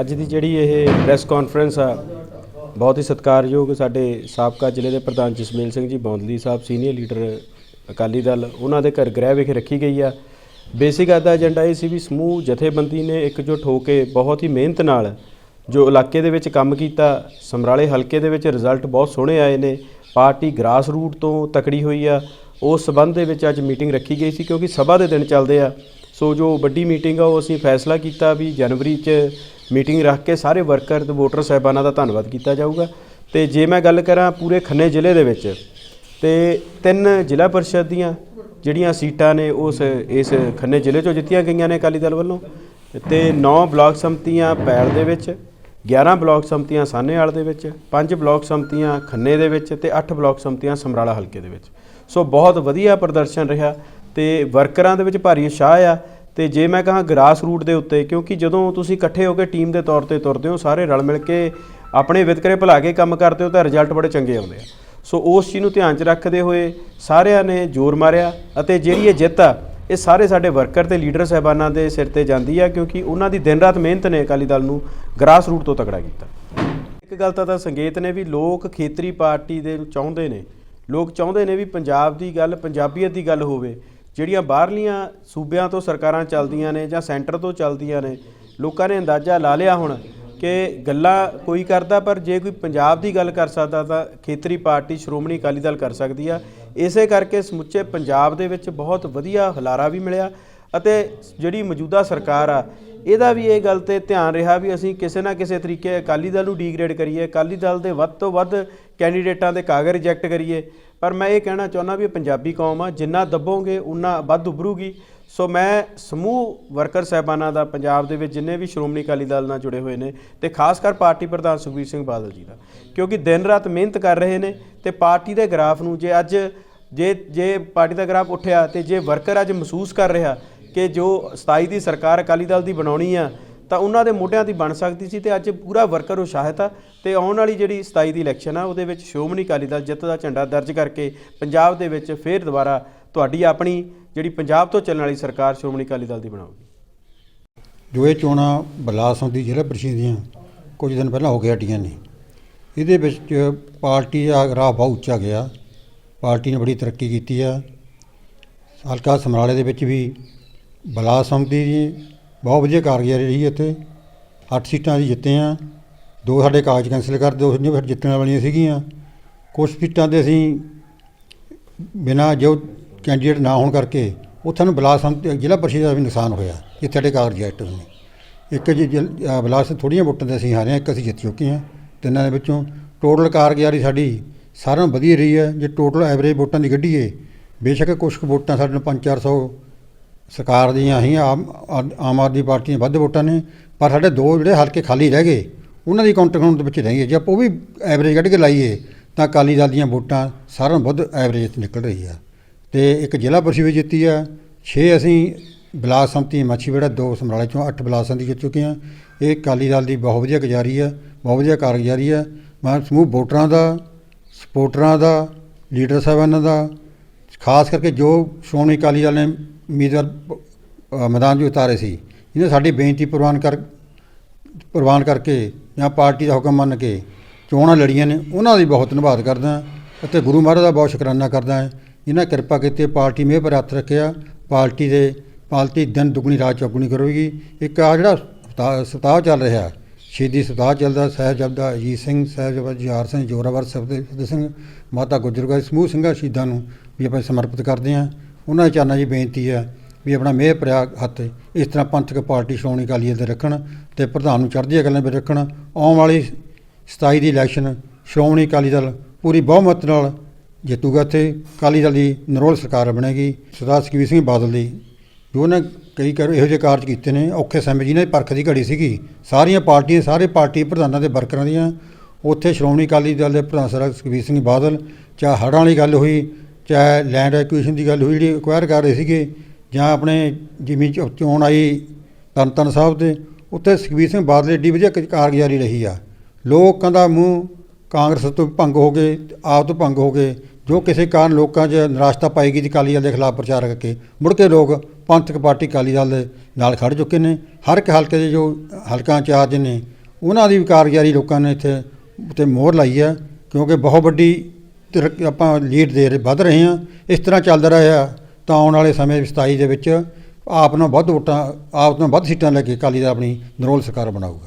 ਅੱਜ ਦੀ ਜਿਹੜੀ ਇਹ ਪ੍ਰੈਸ ਕਾਨਫਰੰਸ ਆ, ਬਹੁਤ ਹੀ ਸਤਿਕਾਰਯੋਗ ਸਾਡੇ ਸਾਬਕਾ ਜ਼ਿਲ੍ਹੇ ਦੇ ਪ੍ਰਧਾਨ ਜਸਮੇਲ ਸਿੰਘ ਜੀ ਬੌਂਦਲੀ ਸਾਹਿਬ ਸੀਨੀਅਰ ਲੀਡਰ ਅਕਾਲੀ ਦਲ, ਉਹਨਾਂ ਦੇ ਘਰ ਗ੍ਰਹਿ ਵਿਖੇ ਰੱਖੀ ਗਈ ਆ। ਬੇਸਿਕ ਅੱਜ ਦਾ ਏਜੰਡਾ ਇਹ ਸੀ ਵੀ ਸਮੂਹ ਜਥੇਬੰਦੀ ਨੇ ਇਕਜੁੱਟ ਹੋ ਕੇ ਬਹੁਤ ਹੀ ਮਿਹਨਤ ਨਾਲ ਜੋ ਇਲਾਕੇ ਦੇ ਵਿੱਚ ਕੰਮ ਕੀਤਾ, ਸਮਰਾਲੇ ਹਲਕੇ ਦੇ ਵਿੱਚ ਰਿਜ਼ਲਟ ਬਹੁਤ ਸੋਹਣੇ ਆਏ ਨੇ, ਪਾਰਟੀ ਗ੍ਰਾਸ ਰੂਟ ਤੋਂ ਤਕੜੀ ਹੋਈ ਆ। ਉਸ ਸਬੰਧ ਦੇ ਵਿੱਚ ਅੱਜ ਮੀਟਿੰਗ ਰੱਖੀ ਗਈ ਸੀ ਕਿਉਂਕਿ ਸਭਾ ਦੇ ਦਿਨ ਚੱਲਦੇ ਆ। ਸੋ ਜੋ ਵੱਡੀ ਮੀਟਿੰਗ ਆ, ਉਹ ਅਸੀਂ ਫੈਸਲਾ ਕੀਤਾ ਵੀ ਜਨਵਰੀ 'ਚ ਮੀਟਿੰਗ ਰੱਖ ਕੇ ਸਾਰੇ ਵਰਕਰ ਤੇ ਵੋਟਰ ਸਾਹਿਬਾਨਾਂ ਦਾ ਧੰਨਵਾਦ ਕੀਤਾ ਜਾਊਗਾ। ਤੇ ਜੇ ਮੈਂ ਗੱਲ ਕਰਾਂ ਪੂਰੇ ਖੰਨੇ ਜ਼ਿਲ੍ਹੇ ਦੇ ਵਿੱਚ, ਤੇ ਤਿੰਨ ਜ਼ਿਲ੍ਹਾ ਪਰਿਸ਼ਦ ਦੀਆਂ ਜਿਹੜੀਆਂ ਸੀਟਾਂ ਨੇ ਉਸ, ਇਸ ਖੰਨੇ ਜ਼ਿਲ੍ਹੇ 'ਚੋਂ ਜਿੱਤੀਆਂ ਗਈਆਂ ਨੇ ਅਕਾਲੀ ਦਲ ਵੱਲੋਂ, ਤੇ 9 ਬਲਾਕ ਸੰਮਤੀਆਂ ਪੈੜ ਦੇ ਵਿੱਚ 11 ਬਲਾਕ ਸੰਮਤੀਆਂ ਸਾਹਨੇਵਾਲ ਦੇ ਵਿੱਚ 5 ਬਲਾਕ ਸੰਮਤੀਆਂ ਖੰਨੇ ਦੇ ਵਿੱਚ ਤੇ 8 ਬਲਾਕ ਸੰਮਤੀਆਂ ਸਮਰਾਲਾ ਹਲਕੇ ਦੇ ਵਿੱਚ। ਸੋ ਬਹੁਤ ਵਧੀਆ ਪ੍ਰਦਰਸ਼ਨ ਰਿਹਾ ਤੇ ਵਰਕਰਾਂ ਦੇ ਵਿੱਚ ਭਾਰੀ ਉਤਸ਼ਾਹ ਆ। ਤੇ ਜੇ ਮੈਂ ਕਹਾਂ ਗ੍ਰਾਸ ਰੂਟ ਦੇ ਉੱਤੇ, ਕਿਉਂਕਿ ਜਦੋਂ ਤੁਸੀਂ ਇਕੱਠੇ ਹੋ ਕੇ ਟੀਮ ਦੇ ਤੌਰ ਤੇ ਤੁਰਦੇ ਹੋ, ਸਾਰੇ ਰਲ ਮਿਲ ਕੇ ਆਪਣੇ ਵਿਤਕਰੇ ਭੁਲਾ ਕੇ ਕੰਮ ਕਰਦੇ ਹੋ, ਤਾਂ ਰਿਜ਼ਲਟ ਬੜੇ ਚੰਗੇ ਆਉਂਦੇ ਆ। ਸੋ ਉਸ ਚੀਜ਼ ਨੂੰ ਧਿਆਨ 'ਚ ਰੱਖਦੇ ਹੋਏ ਸਾਰਿਆਂ ਨੇ ਜ਼ੋਰ ਮਾਰਿਆ ਅਤੇ ਜਿਹੜੀ ਇਹ ਜਿੱਤ ਆ, ਇਹ ਸਾਰੇ ਸਾਡੇ ਵਰਕਰ ਤੇ ਲੀਡਰ ਸਹਿਬਾਨਾਂ ਦੇ ਸਿਰ ਤੇ ਜਾਂਦੀ ਆ, ਕਿਉਂਕਿ ਉਹਨਾਂ ਦੀ ਦਿਨ ਰਾਤ ਮਿਹਨਤ ਨੇ ਅਕਾਲੀ ਦਲ ਨੂੰ ਗ੍ਰਾਸ ਰੂਟ ਤੋਂ ਤਕੜਾ ਕੀਤਾ। ਇੱਕ ਗੱਲ ਤਾਂ ਤਾਂ ਸੰਗੇਤ ਨੇ ਵੀ ਲੋਕ ਖੇਤਰੀ ਪਾਰਟੀ ਦੇ ਚਾਹੁੰਦੇ ਨੇ। ਲੋਕ ਚਾਹੁੰਦੇ ਨੇ ਵੀ ਪੰਜਾਬ ਦੀ ਗੱਲ, ਪੰਜਾਬੀਅਤ ਦੀ ਗੱਲ ਹੋਵੇ। ਜਿਹੜੀਆਂ ਬਾਹਰਲੀਆਂ ਸੂਬਿਆਂ ਤੋਂ ਸਰਕਾਰਾਂ ਚੱਲਦੀਆਂ ਨੇ ਜਾਂ ਸੈਂਟਰ ਤੋਂ ਚੱਲਦੀਆਂ ਨੇ, ਲੋਕਾਂ ਨੇ ਅੰਦਾਜ਼ਾ ਲਾ ਲਿਆ ਹੁਣ ਕਿ ਗੱਲਾਂ ਕੋਈ ਕਰਦਾ, ਪਰ ਜੇ ਕੋਈ ਪੰਜਾਬ ਦੀ ਗੱਲ ਕਰ ਸਕਦਾ ਤਾਂ ਖੇਤਰੀ ਪਾਰਟੀ ਸ਼੍ਰੋਮਣੀ ਅਕਾਲੀ ਦਲ ਕਰ ਸਕਦੀ ਆ। ਇਸੇ ਕਰਕੇ ਸਮੁੱਚੇ ਪੰਜਾਬ ਦੇ ਵਿੱਚ ਬਹੁਤ ਵਧੀਆ ਹੁਲਾਰਾ ਵੀ ਮਿਲਿਆ ਅਤੇ ਜਿਹੜੀ ਮੌਜੂਦਾ ਸਰਕਾਰ ਆ, ਇਹਦਾ ਵੀ ਇਹ ਗੱਲ ਤੇ ਧਿਆਨ ਰਿਹਾ ਵੀ ਅਸੀਂ ਕਿਸੇ ਨਾ ਕਿਸੇ ਤਰੀਕੇ ਅਕਾਲੀ ਦਲ ਨੂੰ ਡੀਗ੍ਰੇਡ ਕਰੀਏ, ਅਕਾਲੀ ਦਲ ਦੇ ਵੱਧ ਤੋਂ ਵੱਧ ਕੈਂਡੀਡੇਟਾਂ ਦੇ ਕਾਗਜ਼ ਰਿਜੈਕਟ ਕਰੀਏ। ਪਰ ਮੈਂ ਇਹ ਕਹਿਣਾ ਚਾਹੁੰਦਾ ਵੀ ਇਹ ਪੰਜਾਬੀ ਕੌਮ ਆ, ਜਿੰਨਾ ਦੱਬੋਗੇ, ਉਨਾ ਵੱਧ ਉੱਭਰੂਗੀ। ਸੋ ਮੈਂ ਸਮੂਹ ਵਰਕਰ ਸਹਿਬਾਨਾਂ ਦਾ, ਪੰਜਾਬ ਦੇ ਵਿੱਚ ਜਿੰਨੇ ਵੀ ਸ਼੍ਰੋਮਣੀ ਅਕਾਲੀ ਦਲ ਨਾਲ ਜੁੜੇ ਹੋਏ ਨੇ ਤੇ ਖਾਸ ਕਰ ਪਾਰਟੀ ਪ੍ਰਧਾਨ ਸੁਖਬੀਰ ਸਿੰਘ ਬਾਦਲ ਜੀ ਦਾ, ਕਿਉਂਕਿ ਦਿਨ ਰਾਤ ਮਿਹਨਤ ਕਰ ਰਹੇ ਨੇ ਤੇ ਪਾਰਟੀ ਦੇ ਗ੍ਰਾਫ ਨੂੰ ਜੇ ਅੱਜ ਜੇ ਜੇ ਪਾਰਟੀ ਦਾ ਗ੍ਰਾਫ ਉੱਠਿਆ ਤੇ ਜੇ ਵਰਕਰ ਅੱਜ ਮਹਿਸੂਸ ਕਰ ਰਿਹਾ ਕਿ ਜੋ 27 ਦੀ ਸਰਕਾਰ ਅਕਾਲੀ ਦਲ ਦੀ ਬਣਾਉਣੀ ਆ ਤਾਂ ਉਹਨਾਂ ਦੇ ਮੋਢਿਆਂ ਦੀ ਬਣ ਸਕਦੀ ਸੀ ਤੇ ਅੱਜ ਪੂਰਾ ਵਰਕਰ ਉਤਸ਼ਾਹਿਤ ਆ ਤੇ ਆਉਣ ਵਾਲੀ ਜਿਹੜੀ 27 ਦੀ ਇਲੈਕਸ਼ਨ ਆ, ਉਹਦੇ ਵਿੱਚ ਸ਼੍ਰੋਮਣੀ ਅਕਾਲੀ ਦਲ ਜਿੱਤ ਦਾ ਝੰਡਾ ਦਰਜ ਕਰਕੇ ਪੰਜਾਬ ਦੇ ਵਿੱਚ ਫੇਰ ਦੁਬਾਰਾ ਤੁਹਾਡੀ ਆਪਣੀ ਜਿਹੜੀ ਪੰਜਾਬ ਤੋਂ ਚੱਲਣ ਵਾਲੀ ਸਰਕਾਰ ਸ਼੍ਰੋਮਣੀ ਅਕਾਲੀ ਦਲ ਦੀ ਬਣਾਉਗੀ ਜੋ ਇਹ ਚੋਣਾਂ ਬਲਾਸੋਂ ਦੀ ਜ਼ਿਲ੍ਹਾ ਪ੍ਰੀਸ਼ਦ ਦੀਆਂ, ਕੁਝ ਦਿਨ ਪਹਿਲਾਂ ਹੋ ਕੇ ਹਟੀਆਂ ਨੇ। ਇਹਦੇ ਵਿੱਚ ਪਾਰਟੀ ਦਾ ਰਾਹ ਬਹੁਤ ਉੱਚਾ ਗਿਆ। ਪਾਰਟੀ ਨੇ ਬੜੀ ਤਰੱਕੀ ਕੀਤੀ ਆ। ਹਲਕਾ ਸਮਰਾਲੇ ਦੇ ਵਿੱਚ ਵੀ ਬਲਾਸ ਦੀ ਬਹੁਤ ਵਧੀਆ ਕਾਰਗੁਜ਼ਾਰੀ ਰਹੀ ਇੱਥੇ। 8 ਸੀਟਾਂ ਅਸੀਂ ਜਿੱਤੇ ਆ ਦੋ ਸਾਡੇ ਕਾਗਜ਼ ਕੈਂਸਲ ਕਰ ਦੋ ਫਿਰ ਜਿੱਤਣ ਵਾਲੀਆਂ ਸੀਗੀਆਂ। ਕੁਝ ਸੀਟਾਂ ਤੇ ਅਸੀਂ ਬਿਨਾਂ ਜੋ ਕੈਂਡੀਡੇਟ ਨਾ ਹੋਣ ਕਰਕੇ ਉੱਥੇ ਨੂੰ ਬਲਾਸ ਜ਼ਿਲ੍ਹਾ ਪਰਿਸ਼ਦ ਦਾ ਵੀ ਨੁਕਸਾਨ ਹੋਇਆ, ਜਿੱਥੇ ਸਾਡੇ ਕਾਗਜ਼ ਰਿਜੈਕਟ ਨੇ ਇੱਕ ਜੀ ਜਿਲ- ਬਲਾਸ ਥੋੜ੍ਹੀਆਂ ਵੋਟਾਂ ਤੇ ਅਸੀਂ ਹਾਰੇ ਹਾਂ ਇੱਕ ਅਸੀਂ ਜਿੱਤ ਚੁੱਕੇ ਹਾਂ। ਤਿੰਨਾਂ ਦੇ ਵਿੱਚੋਂ ਟੋਟਲ ਕਾਰਗੁਜ਼ਾਰੀ ਸਾਡੀ ਸਾਰਿਆਂ ਨਾਲੋਂ ਵਧੀਆ ਰਹੀ ਹੈ। ਜੇ ਟੋਟਲ ਐਵਰੇਜ ਵੋਟਾਂ ਦੀ ਕੱਢੀਏ, ਬੇਸ਼ੱਕ ਕੁਝ ਕੁ ਵੋਟਾਂ ਸਾਡੇ ਨੂੰ 5-400 ਸਰਕਾਰ ਦੀਆਂ ਅਸੀਂ ਆਮ ਆਦ- ਆਮ ਆਦਮੀ ਪਾਰਟੀ ਦੀਆਂ ਵੱਧ ਵੋਟਾਂ ਨੇ, ਪਰ ਸਾਡੇ ਦੋ ਜਿਹੜੇ ਹਲਕੇ ਖਾਲੀ ਰਹਿ ਗਏ, ਉਹਨਾਂ ਦੀ ਕਾਊਂਟ ਕਾਊਂਟ ਦੇ ਵਿੱਚ ਰਹਿ ਗਏ। ਜੇ ਆਪਾਂ ਉਹ ਵੀ ਐਵਰੇਜ ਕੱਢ ਕੇ ਲਾਈਏ, ਤਾਂ ਅਕਾਲੀ ਦਲ ਦੀਆਂ ਵੋਟਾਂ ਸਾਰਿਆਂ ਨਾਲੋਂ ਵੱਧ ਐਵਰੇਜ ਨਿਕਲ ਰਹੀ ਆ। ਤੇ ਇੱਕ ਜ਼ਿਲ੍ਹਾ ਪਰਿਸ਼ਦ ਵੀ ਜਿੱਤੀ ਆ। 6 ਅਸੀਂ ਬਲਾਸ ਸੰਮਤੀ ਮੱਛੀਵੇੜਾ, ਦੋ ਸਮਰਾਲੇ ਚੋਂ 8 ਬਲਾਸ ਸੰਮਤੀ ਜਿੱਤ ਚੁੱਕੇ ਆ। ਇਹ ਅਕਾਲੀ ਦਲ ਦੀ ਬਹੁਤ ਵਧੀਆ ਗੁਜ਼ਾਰੀ ਆ, ਬਹੁਤ ਵਧੀਆ ਕਾਰਗੁਜ਼ਾਰੀ ਆ। ਮੈਂ ਸਮੂਹ ਵੋਟਰਾਂ ਦਾ, ਸਪੋਰਟਰਾਂ ਦਾ, ਲੀਡਰ ਸਾਹਿਬਾਨਾਂ ਦਾ, ਖਾਸ ਕਰਕੇ ਜੋ ਸ਼੍ਰੋਮਣੀ ਅਕਾਲੀ ਦਲ ਨੇ ਉਮੀਦਵਾਰ ਮੈਦਾਨ 'ਚ ਉਤਾਰੇ ਸੀ। ਇਹਨੇ ਸਾਡੀ ਬੇਨਤੀ ਪ੍ਰਵਾਨ ਕਰ ਪ੍ਰਵਾਨ ਕਰਕੇ ਜਾਂ ਪਾਰਟੀ ਦਾ ਹੁਕਮ ਮੰਨ ਕੇ ਚੋਣਾਂ ਲੜੀਆਂ ਨੇ, ਉਹਨਾਂ ਦੀ ਬਹੁਤ ਧੰਨਵਾਦ ਕਰਦਾ ਅਤੇ ਗੁਰੂ ਮਹਾਰਾਜ ਦਾ ਬਹੁਤ ਸ਼ੁਕਰਾਨਾ ਕਰਦਾ ਹਾਂ। ਇਹਨਾਂ ਕਿਰਪਾ ਕੀਤੀ ਪਾਰਟੀ ਮੇਹ ਪਰ ਹੱਥ ਰੱਖਿਆ। ਪਾਰਟੀ ਦੇ ਪਾਲਤੀ ਦਿਨ ਦੁਗਣੀ ਰਾਤ ਚੌਗੁਣੀ ਕਰੇਗੀ। ਇੱਕ ਆ ਜਿਹੜਾ ਸਪਤਾ- ਸਪਤਾਹ ਚੱਲ ਰਿਹਾ ਸ਼ਹੀਦੀ ਸਪਤਾਹ ਚੱਲਦਾ ਸਾਹਿਬਜ਼ਾਦਾ ਅਜੀਤ ਸਿੰਘ ਸਾਹਿਬਜ਼ਾਦਾ ਜੁਝਾਰ ਸਿੰਘ, ਜੋਰਾਵਰ ਸਬਦ ਸਿੰਘ, ਮਾਤਾ ਗੁਜਰਗਾਈ ਸਮੂਹ ਸਿੰਘਾਂ ਸ਼ਹੀਦਾਂ ਨੂੰ ਵੀ ਆਪਾਂ ਸਮਰਪਿਤ ਕਰਦੇ ਹਾਂ। ਉਹਨਾਂ ਦੇ ਚਰਨਾਂ 'ਚ ਬੇਨਤੀ ਹੈ ਵੀ ਆਪਣਾ ਮਿਹਰ ਭਰਿਆ ਹੱਥ ਇਸ ਤਰ੍ਹਾਂ ਪੰਥਕ ਪਾਰਟੀ ਸ਼੍ਰੋਮਣੀ ਅਕਾਲੀ ਦਲ ਦੇ ਰੱਖਣ ਤੇ ਪ੍ਰਧਾਨ ਨੂੰ ਚੜ੍ਹਦੀਆਂ ਗੱਲਾਂ ਵਿੱਚ ਰੱਖਣ, ਆਉਣ ਵਾਲੀ 27 ਦੀ ਇਲੈਕਸ਼ਨ ਸ਼੍ਰੋਮਣੀ ਅਕਾਲੀ ਦਲ ਪੂਰੀ ਬਹੁਮਤ ਨਾਲ ਜਿੱਤੂਗਾ ਤੇ ਅਕਾਲੀ ਦਲ ਦੀ ਨਰੋਲ ਸਰਕਾਰ ਬਣੇਗੀ। ਸਰਦਾਰ ਸੁਖਬੀਰ ਸਿੰਘ ਬਾਦਲ ਦੀ ਜੋ ਉਹਨੇ ਕਈ ਕਰ ਇਹੋ ਜਿਹੇ ਕਾਰਜ ਕੀਤੇ ਨੇ, ਔਖੇ ਸਮੇਂ ਜਿਹਨਾਂ ਦੀ ਪਰਖ ਦੀ ਘੜੀ ਸੀਗੀ, ਸਾਰੀਆਂ ਪਾਰਟੀਆਂ, ਸਾਰੇ ਪਾਰਟੀ ਪ੍ਰਧਾਨਾਂ ਦੇ ਵਰਕਰਾਂ ਦੀਆਂ, ਉੱਥੇ ਸ਼੍ਰੋਮਣੀ ਅਕਾਲੀ ਦਲ ਦੇ ਪ੍ਰਧਾਨ ਸਰਦਾਰ ਸੁਖਬੀਰ ਸਿੰਘ ਬਾਦਲ ਚਾਹੇ ਹੜ੍ਹਾਂ ਵਾਲੀ ਗੱਲ ਹੋਈ ਚਾਹੇ ਲੈਂਡ ਐਕੁਇਸ਼ਨ ਦੀ ਗੱਲ ਹੋਈ, ਜਿਹੜੀ ਅਕਵਾਇਰ ਕਰ ਰਹੇ ਸੀਗੇ, ਜਾਂ ਆਪਣੇ ਜਿਮੀ ਚੋਣ ਆਈ ਤਰਨਤਾਰਨ ਸਾਹਿਬ ਦੇ ਉੱਥੇ ਸੁਖਬੀਰ ਸਿੰਘ ਬਾਦਲ ਏਡੀ ਵਧੀਆ ਕ- ਕਾਰਗੁਜ਼ਾਰੀ ਰਹੀ ਆ। ਲੋਕਾਂ ਦਾ ਮੂੰਹ ਕਾਂਗਰਸ ਤੋਂ ਭੰਗ ਹੋ ਗਏ, ਆਪ ਤੋਂ ਭੰਗ ਹੋ ਗਏ, ਜੋ ਕਿਸੇ ਕਾਰਨ ਲੋਕਾਂ 'ਚ ਨਿਰਾਸ਼ਤਾ ਪਾਈ ਗਈ ਅਕਾਲੀ ਦਲ ਦੇ ਖਿਲਾਫ ਪ੍ਰਚਾਰ ਕਰਕੇ, ਮੁੜ ਕੇ ਲੋਕ ਪੰਥਕ ਪਾਰਟੀ ਅਕਾਲੀ ਦਲ ਦੇ ਨਾਲ ਖੜ ਚੁੱਕੇ ਨੇ। ਹਰ ਇੱਕ ਹਲਕੇ ਦੇ ਜੋ ਹਲਕਾ ਇੰਚਾਰਜ ਨੇ, ਉਹਨਾਂ ਦੀ ਵੀ ਕਾਰਗੁਜ਼ਾਰੀ ਲੋਕਾਂ ਨੇ ਇੱਥੇ ਤੇ ਮੋਹਰ ਲਾਈ ਹੈ ਕਿਉਂਕਿ ਬਹੁਤ ਵੱਡੀ ਆਪਾਂ ਲੀਡ ਦੇ ਰਹੇ ਵੱਧ ਰਹੇ ਹਾਂ। ਇਸ ਤਰ੍ਹਾਂ ਚੱਲਦਾ ਰਿਹਾ ਤਾਂ ਆਉਣ ਵਾਲੇ ਸਮੇਂ 27 ਦੇ ਵਿੱਚ ਆਪ ਨੂੰ ਵੱਧ ਵੋਟਾਂ ਆਪ ਨੂੰ ਵੱਧ ਸੀਟਾਂ ਲੈ ਕੇ ਅਕਾਲੀ ਦਲ ਆਪਣੀ ਨਿਰੋਲ ਸਰਕਾਰ ਬਣਾਊਗਾ।